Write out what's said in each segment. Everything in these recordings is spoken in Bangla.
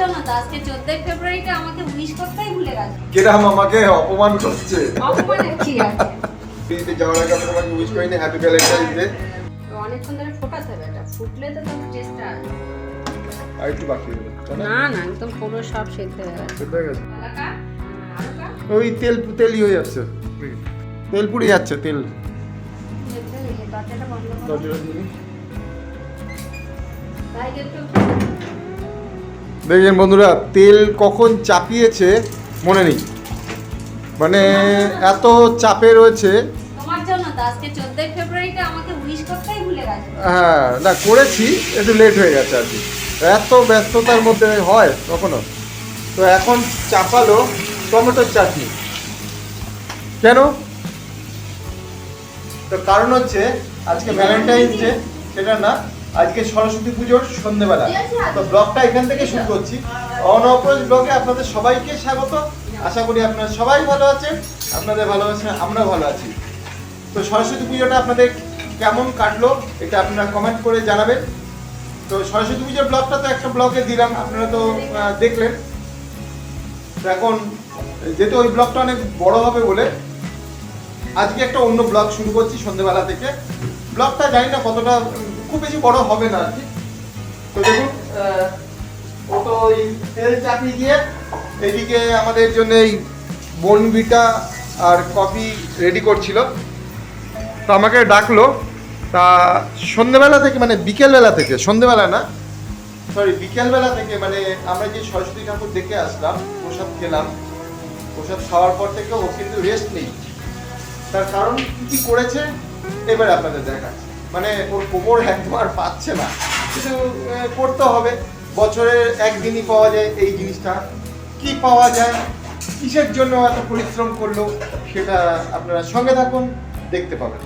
জন্য তো আজকে চোদ্দই ফেব্রুয়ারিটা আমাকে উইশ করতেই ভুলে গেছে। কিরাম আমাকে অপমান করছে? অপমানের কি আছে? বিয়েতে যাওয়ার আগে আমি তোমাকে উইশ করিনি হ্যাপি ভ্যালেন্টাইন্স ডে অনেকক্ষণ ধরে ফোটাতে হবে এটা ফুটলে তো তোমার টেস্টটা আর একটু বাকি রইল না না একদম পুরো সব সেদ্ধ হয়ে গেছে। সেদ্ধ হয়ে গেছে? আলাকা আরও কা ওই তেল তেলই হয়ে যাচ্ছে। তেল পুড়ে যাচ্ছে তেল। দরজাটা বন্ধ করো। দেখবেন বন্ধুরা তেল কখন চাপিয়েছে মনে নেই। মানে এত চাপে রয়েছে। হ্যাঁ না করেছি একটু লেট হয়ে গেছে আর কি। এত ব্যস্ততার মধ্যে হয় কখনো? তো এখন চাপালো টমেটোর চাটনি। কেন? তো কারণ হচ্ছে আজকে ভ্যালেন্টাইন্স ডে সেটা না আজকে সরস্বতী পুজোর সন্ধেবেলা। তো ব্লগটা এখান থেকে শুরু করছি। অনপ্রজ ব্লগে আপনাদের সবাইকে স্বাগত। আশা করি আপনারা সবাই ভালো আছেন আপনাদের ভালো আছেন আমরাও ভালো আছি। তো সরস্বতী পুজোটা আপনাদের কেমন কাটলো এটা আপনারা কমেন্ট করে জানাবেন। তো সরস্বতী পুজোর ব্লগটা তো একটা ব্লগে দিলাম আপনারা তো দেখলেন। তো এখন যেহেতু ওই ব্লগটা অনেক বড় হবে বলে আজকে একটা অন্য ব্লগ শুরু করছি সন্ধ্যেবেলা থেকে। ব্লগটা জানি না কতটা খুব বেশি বড় হবে না আর কি। তো দেখুন ও তো তেল চাপিয়ে দিয়ে এদিকে আমাদের জন্য এই বনবিটা আর কফি রেডি করছিল। তো আমাকে ডাকলো, তা সন্ধ্যেবেলা থেকে মানে বিকেলবেলা থেকে সন্ধ্যেবেলা না সরি বিকেলবেলা থেকে মানে আমরা যে সরস্বতী ঠাকুর দেখে আসলাম, প্রসাদ খেলাম, প্রসাদ খাওয়ার পর থেকে ও কিন্তু রেস্ট নেই। তার কারণ কি কি করেছে, এবারে আপনাদের দেখাচ্ছি। মানে ওর কোমর একদম আর পাচ্ছে না। আহ, করতে হবে। বছরের একদিনই পাওয়া যায় এই জিনিসটা। কি পাওয়া যায়? কিসের জন্য এত পরিশ্রম করল? সেটা আপনারা সঙ্গে থাকুন দেখতে পাবেন।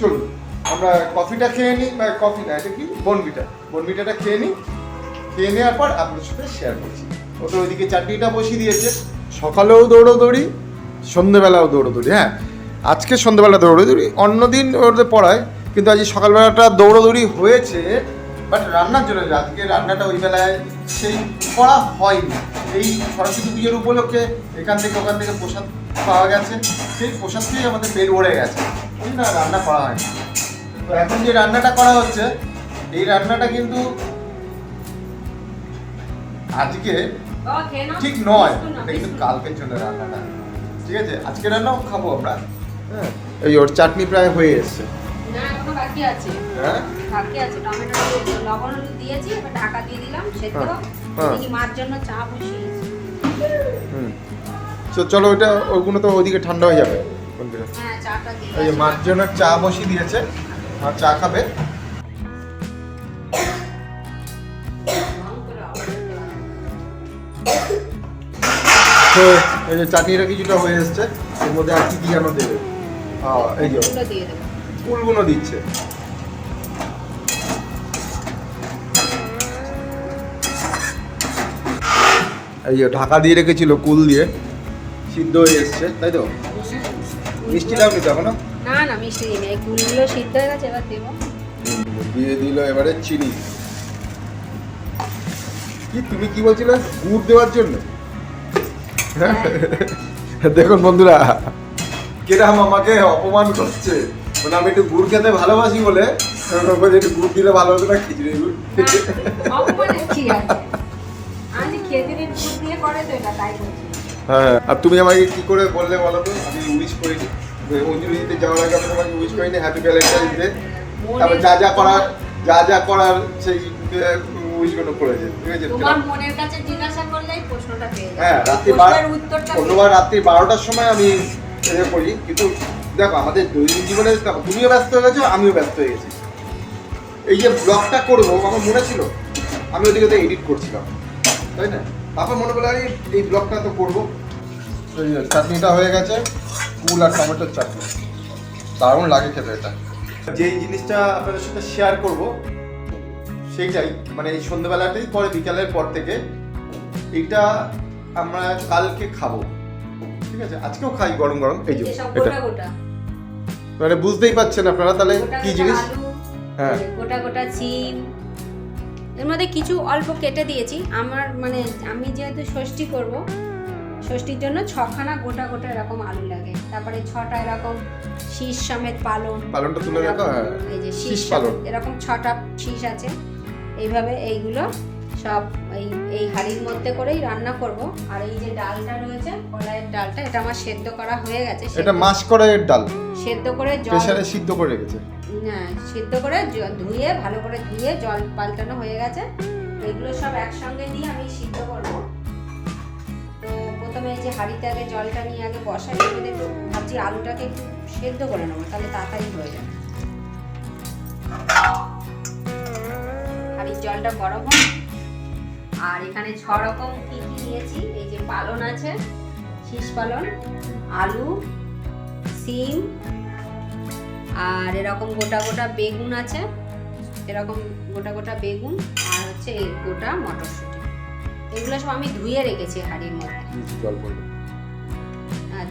চলুন আমরা কফিটা খেয়ে নিই বা কফি না এটা কি? বনবিটা বনবিটাটা খেয়ে নিই। খেয়ে নেওয়ার পর আপনার সাথে শেয়ার করছি। ও তো ওইদিকে চাটনিটা বসিয়ে দিয়েছে। সকালেও দৌড়োদৌড়ি সন্ধেবেলাও দৌড়োদৌড়ি হ্যাঁ। আজকে সন্ধেবেলা দৌড়োদৌড়ি অন্যদিন ওদের পড়ায়। কিন্তু আজ সকালবেলাটা দৌড়োদৌড়ি হয়েছে বাট রান্নার জন্য আজকে রান্নাটা ওই বেলায় সেই করা হয়নি। এই সরস্বতী পুজোর উপলক্ষে এখান থেকে ওখান থেকে প্রসাদ পাওয়া গেছে। সেই প্রসাদ খেয়ে আমাদের পেট ভরে গেছে। ওই না রান্না করা হয়নি। তো এখন যে রান্নাটা করা হচ্ছে এই রান্নাটা কিন্তু আজকে ঠিক নয়। এটা কিন্তু। কালকের জন্য রান্নাটা। ঠিক আছে? আজকে রান্নাও খাব আমরা। হ্যাঁ এই ওর চাটনি প্রায় হয়ে এসছে। বাকি আছে। হ্যাঁ? বাকি আছে। টমেটো লবণ হলুদ দিয়েছি এবার ঢাকা দিয়ে দিলাম সেদ্ধ। হ্যাঁ, হ্যাঁ। এদিকে মার জন্য চা বসিয়েছি। হুম। তো চলো ওইটা ওইগুলো তো ওইদিকে ঠান্ডা হয়ে যাবে? হ্যাঁ চাটা দিয়ে এই মার জন্য চা বসিয়ে দিয়েছে মা চা খাবে। তো এই যে চাটনিটা কিছুটা হয়ে এসছে এর মধ্যে আর কি যেন দেবে? এই যে। দিয়ে দেবো। ফুলগুলো দিচ্ছে। এই যে ঢাকা দিয়ে রেখেছিল কুল দিয়ে। সিদ্ধ হয়ে এসছে তাই তো? মিষ্টি দাও নি তো এখনও? না না মিষ্টি দিই না কুলগুলো সিদ্ধ হয়ে গেছে এবার দেবো। দিয়ে দিল এবারে চিনি। কি তুমি কি বলছিলে? গুড় দেওয়ার জন্য? হ্যাঁ। দেখুন বন্ধুরা কিরাম আমাকে অপমান করছে। মানে আমি একটু গুড় খেতে ভালোবাসি বলে একটু গুড় দিলে ভালো হতো না খিচুড়ি গুড়। বলছি। হ্যাঁ আর তুমি আমাকে কি করে বললে বলো তো? আমি উইশ করিনি। অঞ্জলি দিতে যাওয়ার আগে আমি তোমাকে উইশ করিনি হ্যাপি ভ্যালেন্টাইন্স ডে তারপর যা যা করার যা যা করার সেই উইশগুলো করেছে ঠিক আছে? তোমার মনের কাছে জিজ্ঞাসা করলেই প্রশ্নটা পেয়ে হ্যাঁ রাত্রি বার প্রশ্নের উত্তরটা পেয়ে অন্যবার রাত্রি বারোটার সময় আমি করি কিন্তু দেখো আমাদের দৈনন্দিন জীবনে দেখো, তুমিও ব্যস্ত হয়ে গেছো আমিও ব্যস্ত হয়ে গেছি। এই যে ব্লগটা করব আমার মনে ছিল আমি ওদিকে তো এডিট করছিলাম তাই না? তারপর মনে করল আরে এই ব্লগটা তো করব। চাটনিটা হয়ে গেছে কুল আর টমেটোর চাটনি। দারুণ লাগে খেতে এটা। যেই জিনিসটা আপনাদের সাথে শেয়ার করব সেইটাই মানে এই সন্ধ্যেবেলাতেই পরে বিকালের পর থেকে এটা আমরা কালকে খাব। ঠিক আছে? আজকেও খাই গরম গরম এই যে এটা। মানে বুঝতেই পারছেন আপনারা তাহলে কি জিনিস? হ্যাঁ। গোটা গোটা চিম। এর মধ্যে কিছু অল্প কেটে দিয়েছি। আমার মানে আমি যেহেতু ষষ্ঠী করব ষষ্ঠীর জন্য ছখানা গোটা গোটা এরকম আলু লাগে। তারপরে ছটা এরকম শীষ সমেত পালন। পালনটা তুলে রাখো? হ্যাঁ। এই যে শীষ পালন। এরকম ছটা শীষ আছে। এইভাবে এইগুলো সব এই এই হাঁড়ির মধ্যে করেই রান্না করব। আর এই যে ডালটা রয়েছে কলাইয়ের ডালটা এটা আমার সেদ্ধ করা হয়ে গেছে এটা কড়াইয়ের ডাল। সেদ্ধ করে জল প্রেসারে সিদ্ধ করে রেখেছে। না সিদ্ধ করে ধুয়ে ভালো করে ধুয়ে জল পাল্টানো হয়ে গেছে। এগুলো সব একসঙ্গে দিয়ে আমি সিদ্ধ করব। তো প্রথমে এই যে হাঁড়িতে আগে জলটা নিয়ে আগে বসাই একটু ভাবছি আলুটাকে একটু সেদ্ধ করে নেব তাহলে তাড়াতাড়ি হয়ে যাবে। হাঁড়ির জলটা গরম হোক। আর এখানে ছ রকম কি কি নিয়েছি এই যে পালন আছে শীষ পালন আলু সিম আর এরকম গোটা গোটা বেগুন আছে। এরকম গোটা গোটা বেগুন আর হচ্ছে এই গোটা মটরশুঁটি। এগুলো সব আমি ধুয়ে রেখেছি হাঁড়ির মধ্যে।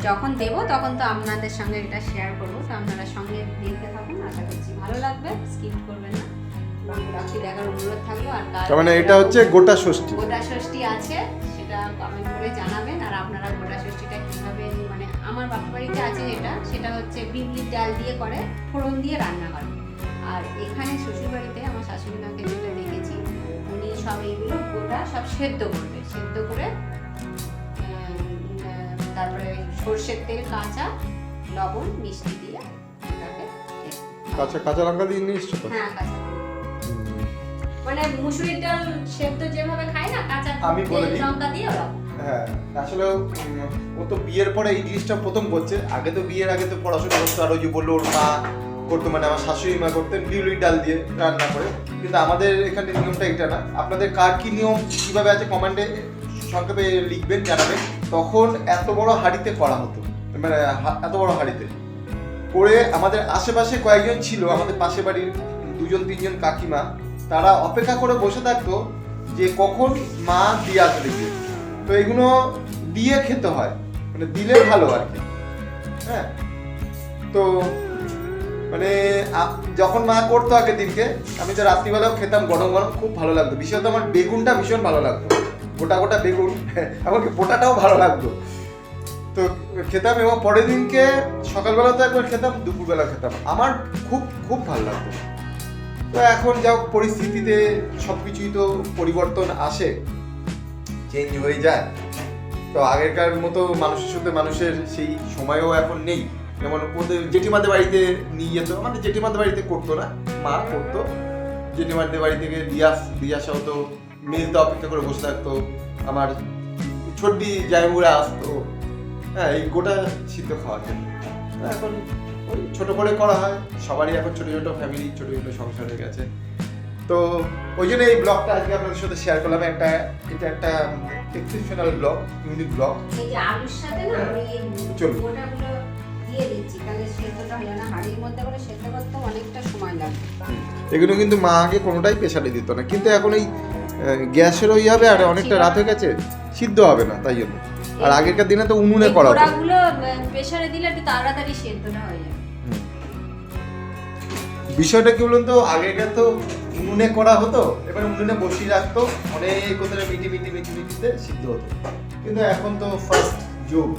যখন দেবো তখন তো আপনাদের সঙ্গে এটা শেয়ার করব। তো আপনারা সঙ্গে দেখতে থাকুন আশা করছি ভালো লাগবে স্কিপ করবেন না। দেখার অনুরোধ থাকল আর মানে এটা হচ্ছে গোটা ষষ্ঠী। গোটা ষষ্ঠী আছে সেটা কমেন্ট করে জানাবেন আর আপনারা গোটা ষষ্ঠীটা আমার বাপা বাড়িতে আছে যেটা সেটা হচ্ছে বিউলির ডাল দিয়ে করে ফোড়ন দিয়ে রান্না করে আর এখানে শ্বশুর বাড়িতে আমার শাশুড়ি মাকে যেটা দেখেছি উনি সব এইগুলো গোটা সব সেদ্ধ করবে। সেদ্ধ করে তারপরে সর্ষের তেল কাঁচা লবণ মিষ্টি দিয়ে কাঁচা কাঁচা লঙ্কা দিয়ে নিয়ে হ্যাঁ মানে মুসুরির ডাল সেদ্ধ যেভাবে খায় না কাঁচা আমি বলে দিই। লঙ্কা দিয়ে ওরকম। হ্যাঁ আসলে ও তো বিয়ের পরে এই জিনিসটা প্রথম করছে। আগে তো বিয়ের আগে তো পড়াশোনা করতো, আর ওই যে বলল ওর মা করতো মানে আমার শাশুড়ি মা করতেন বিউলির ডাল দিয়ে রান্না করে। কিন্তু আমাদের এখানে নিয়মটা এটা না। আপনাদের কার কি নিয়ম, কীভাবে আছে কমেন্টে সংক্ষেপে লিখবেন, জানাবেন। তখন এত বড় হাঁড়িতে করা হতো মানে এত বড় হাঁড়িতে। করে আমাদের আশেপাশে কয়েকজন ছিল, আমাদের পাশে বাড়ির দুজন, তিনজন কাকিমা। তারা অপেক্ষা করে বসে থাকতো যে কখন মা দিয়ে আসবে তো এগুলো দিয়ে খেতে হয় মানে দিলে ভালো আর কি। হ্যাঁ? তো মানে যখন মা করতো আগের দিনকে, আমি তো রাত্রিবেলাও খেতাম, গরম গরম খুব ভালো লাগতো। বিশেষত আমার বেগুনটা ভীষণ ভালো লাগতো। গোটা গোটা বেগুন এমনকি পোটাটাও ভালো লাগতো। তো খেতাম এবং পরের দিনকে সকালবেলা তো একবার খেতাম দুপুরবেলা খেতাম। আমার খুব খুব ভালো লাগতো। তো এখন যা পরিস্থিতিতে সব কিছুই তো পরিবর্তন আসে। চেঞ্জ হয়ে যায়। তো আগেকার মতো মানুষের সাথে মানুষের সেই সময়ও এখন নেই। যেমন ওদের জেঠিমাদের বাড়িতে নিয়ে যেত মানে জেঠিমাদের বাড়িতে করতো না, মা করতো। জেঠিমাদের বাড়ি থেকে দিয়ে আস দিয়ে আসা হতো, মেজদা অপেক্ষা করে বসে থাকতো। আমার ছোট্টি জায়গুড়া আসতো। হ্যাঁ এই গোটা সিদ্ধ খাওয়ার জন্য। তো এখন ওই ছোটো করে করা হয়। সবারই এখন ছোটো ছোটো ফ্যামিলি ছোটো ছোটো সংসার হয়ে গেছে। তো ওই জন্য এই ব্লগটা আজকে আপনাদের সাথে শেয়ার করলাম। একটা এটা একটা এক্সেপশনাল ব্লগ ইউনিক ব্লগ এই যে আলুর সাথে না আমি এই চলুন। গোটাগুলো দিয়ে দিচ্ছি। তাহলে সেদ্ধটা হয়ে না হাঁড়ির মধ্যে করে সেদ্ধ করতে অনেকটা সময় লাগবে। এগুলো কিন্তু মা আগে কোনোটাই প্রেশারে দিত না। কিন্তু এখন এই গ্যাসের ওই হবে আর অনেকটা রাত হয়ে গেছে সিদ্ধ হবে না তাই জন্য। আর আগেকার দিনে তো উনুনে করা হতো। প্রেসারে দিলে একটু তাড়াতাড়ি সেদ্ধটা হয়ে যাবে। হুম। বিষয়টা কি বলুন তো? আগেকার তো উনুনে করা হতো এবার উনুনে বসিয়ে রাখতো অনেক ওদের মিটি মিটি মিটি মিটিতে সিদ্ধ হতো। কিন্তু এখন তো ফার্স্ট যুগ।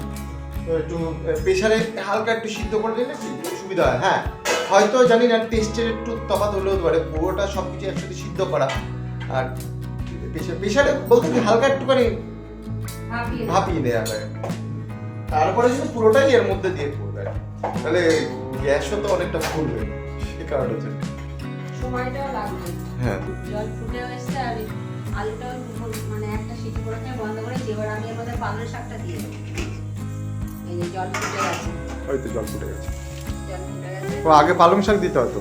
একটু প্রেশারে হালকা একটু সিদ্ধ করে দিলে সুবিধা হয়? হ্যাঁ হয়তো জানি না টেস্টের একটু তফাৎ হলেও হতে পারে। পুরোটা সব কিছু একসাথে সিদ্ধ করা। আর প্রেশার প্রেশারে বলতে কি হালকা একটুখানি ভাপিয়ে দেওয়া হয়। তারপরে কিন্তু পুরোটাই এর মধ্যে দিয়ে পড়বে তাহলে গ্যাসও তো অনেকটা ফুলবে। সে কারণে জন্য সময়টাও লাগবে। হ্যাঁ। জল ফুটে এসছে আর এই আলুটাও মানে একটা সিটি করে বন্ধ করে এবার আমি এর মধ্যে পালং শাকটা দিয়ে দেবো। এই যে জল ফুটে গেছে। জল ফুটে গেছে। জল ফুটে গেছে। ও আগে পালং শাক দিতে হতো?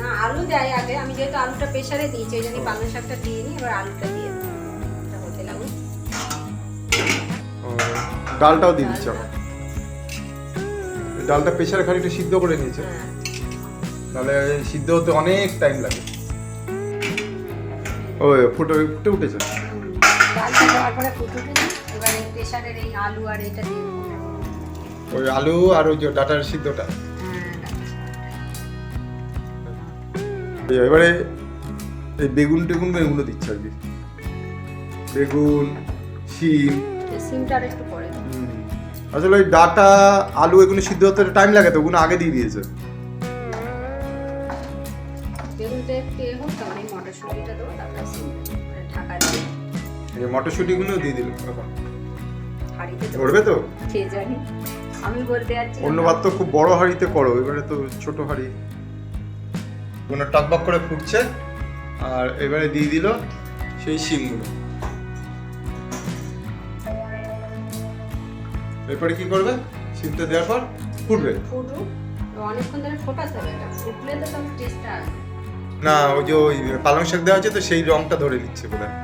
না আলু দেয় আগে। আমি যেহেতু আলুটা প্রেসারে দিয়েছি ওই জন্য পালং শাকটা দিয়ে নিই এবার আলুটা দিয়ে হতে লাগুক ও, ডালটাও দিয়ে দিচ্ছি? ডালটা। প্রেশারে খানিকটা সিদ্ধ করে নিয়েছে? হ্যাঁ। তাহলে সিদ্ধ হতে অনেক টাইম লাগে। ও ফুটে ফুটে উঠেছে। ডালটা দেওয়ার পরে ফুটে উঠেছে। এবার এই প্রেসারের এই আলু আর এটা দিয়ে ওই আলু আর ওই যে ডাটার সিদ্ধটা। এবারে এই বেগুন টেগুন এগুলো দিচ্ছে আর কি। বেগুন শিম। সিমটা একটু পরে আসলে ওই ডাটা আলু এগুলো সিদ্ধ হতে টাইম লাগে তো ওগুলো আগে দিয়ে দিয়েছে। এ হোক তারপরে মটরশুঁটিটা দেবো তারপরে মানে ঢাকা দিয়ে এই মটরশুঁটিগুলো দিয়ে দিল এখন হাঁড়িতে ধরবে তো? খেয়ে জানি? আমি বলতে যাচ্ছি অন্যবার তো খুব বড় হাঁড়িতে করো এবারে তো ছোট হাঁড়ি। কোনো টকবক করে ফুটছে আর এবারে দিয়ে দিল সেই শিমগুলো। এরপরে কি করবে? শিমটা দেওয়ার পর ফুটবে। ফুটুক অনেকক্ষণ ধরে ফোটাতে হবে এটা ফুটলে তো তখন টেস্টটা আসবে। না ওই যে ওই পালং শাক দেওয়া আছে তো সেই রংটা ধরে নিচ্ছে বোধহয়।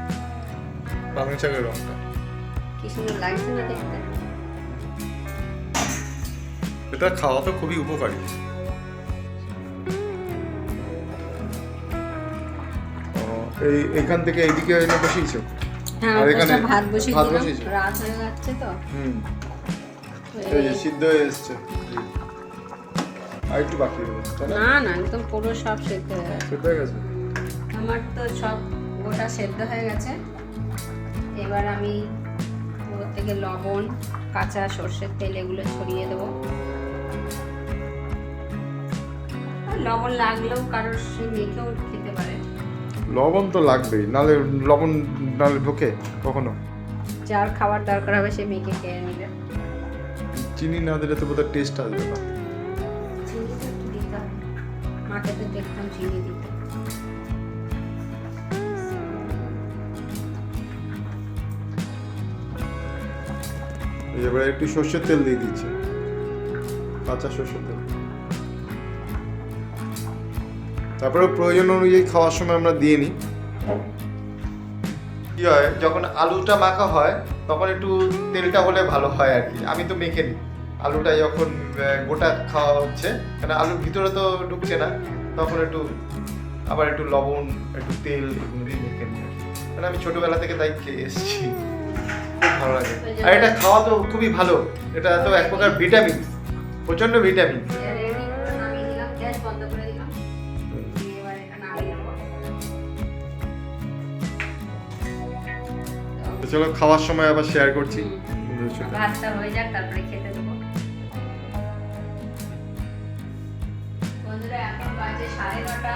পালং শাকের রংটা। কি সুন্দর লাগছে না দেখতে? এটা খাওয়া তো খুবই উপকারী। এই এখান থেকে এইদিকে এনে বসিয়েছো? হ্যাঁ আর এখানে ভাত বসিয়ে ভাত বসিয়েছো? রাত হয়ে যাচ্ছে তো। হুম। এই- সিদ্ধ হয়ে এসছে। আর একটু বাকি রয়েছে? না না একদম পুরো সব সেদ্ধ হয়ে গেছে। সিদ্ধ হয়ে গেছে? আমার তো সব গোটা সেদ্ধ হয়ে গেছে। এবার আমি ওর থেকে লবণ কাঁচা সর্ষের তেল এগুলো ছড়িয়ে দেবো। লবণ লাগলেও কারোর সে মেখেও খেতে পারে। লবণ তো লাগবেই নালে লবণ নালে ঢোকে কখনো। যার খাবার দরকার হবে সে মেখে খেয়ে নেবে। চিনি না দিলে তো বোধহয় টেস্ট আসবে না। মাকে তো দেখতাম চিনি দিতে। এবারে একটু সর্ষের তেল দিয়ে দিচ্ছে। কাঁচা সর্ষের তেল। তারপরে প্রয়োজন অনুযায়ী খাওয়ার সময় আমরা দিয়ে নিই। কি হয়, যখন আলুটা মাখা হয়, তখন একটু তেলটা হলে ভালো হয় আর কি। আমি তো মেখে নিই। আলুটা যখন গোটা খাওয়া হচ্ছে কারণ আলুর ভিতরে তো ঢুকছে না তখন একটু আবার একটু লবণ একটু তেল এগুলো দিয়ে মেখে নিই। মানে আমি ছোটবেলা থেকে তাই খেয়ে এসেছি। খুব ভালো লাগে। আর এটা খাওয়া তো খুবই ভালো। এটা তো এক প্রকার ভিটামিন প্রচণ্ড ভিটামিন। চলো খাওয়ার সময় আবার শেয়ার করছি। ভাতটা হয়ে যাক তারপরে নটা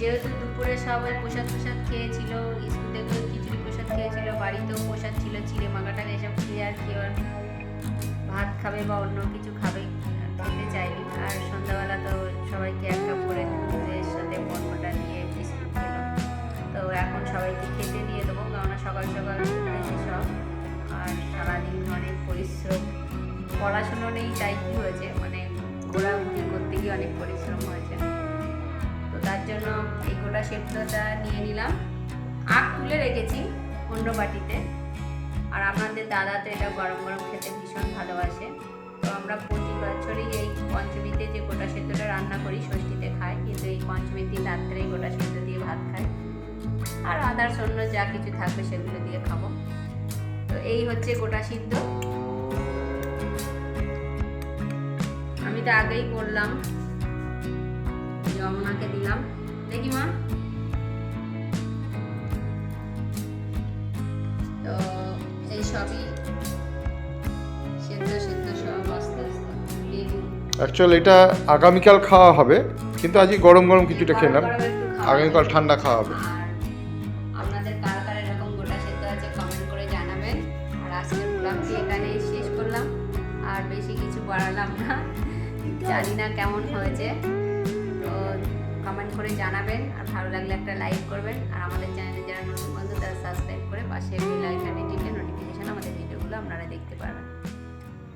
যেহেতু দুপুরে সবাই প্রসাদ প্রসাদ খেয়েছিল, স্কুল থেকেও খিচুড়ি প্রসাদ খেয়েছিল, বাড়িতেও প্রসাদ ছিল, চিড়ে মাগাটা এসব খেয়ে আর কেউ আর ভাত খাবে বা অন্য কিছু খাবে খেতে চাইনি। আর সন্ধ্যাবেলা তো সবাইকে এক কাপ করে দুধের সাথে পরোটা দিয়ে বিস্কুট খেলো। তো এখন সবাইকে খেতে দিয়ে দেবো, কেননা সকাল সকাল সব। আর সারাদিন অনেক পরিশ্রম। পড়াশুনো নেই, তাই কি হয়েছে? মানে ঘোরাঘুরি করতে গিয়ে অনেক পরিশ্রম জন্য এই গোটা সেদ্ধটা নিয়ে নিলাম। আখ তুলে রেখেছি অন্য বাটিতে। আর আমাদের দাদা তো এটা গরম গরম খেতে ভীষণ ভালোবাসে। তো আমরা প্রতি বছরই এই পঞ্চমীতে যে গোটা সেদ্ধটা রান্না করি, ষষ্ঠীতে খাই, কিন্তু এই পঞ্চমীর দিন রাত্রে গোটা সেদ্ধ দিয়ে ভাত খাই। আর আদার্স অন্য যা কিছু থাকবে সেগুলো দিয়ে খাব। তো এই হচ্ছে গোটা সিদ্ধ। আমি তো আগেই করলাম যমুনাকে দিলাম। দেখি মা তো এই সবই সেদ্ধ সেদ্ধ সব আস্তে আস্তে দিয়ে দিই। অ্যাকচুয়ালি এটা আগামীকাল খাওয়া হবে কিন্তু আজকে গরম গরম কিছুটা খেলাম। আগামীকাল। ঠান্ডা খাওয়া হবে। আপনাদের কার কার এরকম গোটা সেদ্ধ আছে কমেন্ট করে জানাবেন। আর আজকের ব্লগটি এখানেই শেষ করলাম। আর বেশি কিছু বাড়ালাম না। জানি না কেমন হয়েছে। তো কমেন্ট করে জানাবেন আর ভালো লাগলে একটা লাইক করবেন। আর আমাদের চ্যানেলে যারা নতুন বন্ধু, তারা সাবস্ক্রাইব করে পাশে বেল আইকনে টিপে নোটিফিকেশন আমাদের ভিডিওগুলো আপনারা দেখতে পারবেন।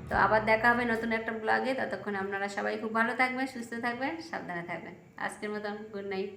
তো আবার দেখা হবে নতুন একটা ব্লগে ততক্ষণ আপনারা সবাই খুব ভালো থাকবেন, সুস্থ থাকবেন, সাবধানে থাকবেন। আজকের মতন গুড নাইট